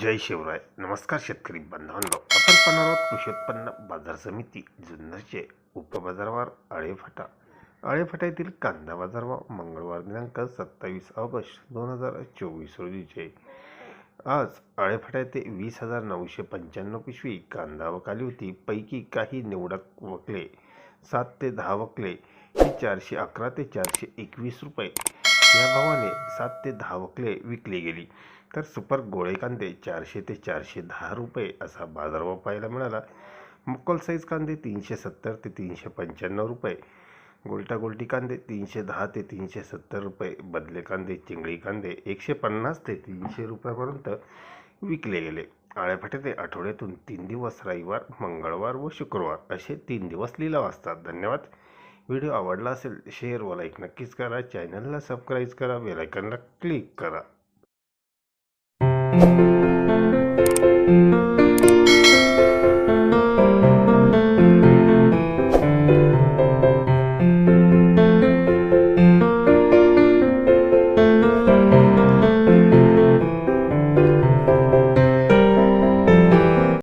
जय शिवराय. नमस्कार शेतकरी बांधवांनो आपण पाहणार आहोत कृषी उत्पन्न बाजार समिती जुन्नरचे उपबाजारवार आळेफाटा. आळेफाटा येथील कांदा बाजारभाव मंगळवार दिनांक सत्तावीस ऑगस्ट दोन हजार चोवीस रोजीचे. आज आळेफाटा येथे वीस हजार नऊशे पंच्याण्णव पिशवी कांदा वकाली होती. पैकी काही निवडक वकले सात ते दहा वकले ही चारशे अकरा ते चारशे एकवीस रुपये. या भावाने सात ते दहा वकले विकली गेली. तर सुपर गोळे कांदे चारशे ते चारशे दहा रुपये असा बाजारभाव पाहायला मिळाला. मुक्कल साईज कांदे तीनशे सत्तर ते तीनशे पंच्याण्णव रुपये. गोलटा गोलटी कांदे तीनशे दहा ते तीनशे सत्तर रुपये. बदले कांदे चिंगळी कांदे एकशे पन्नास ते तीनशे रुपयापर्यंत विकले गेले. आळ्याफाट्याचे आठवड्यातून तीन दिवस रविवार मंगळवार व शुक्रवार असे तीन दिवस लिलाव असतात. धन्यवाद. व्हिडिओ आवडला असेल शेअर व लाईक नक्कीच करा. चॅनलला सबस्क्राईब करा बेलायकनला क्लिक करा.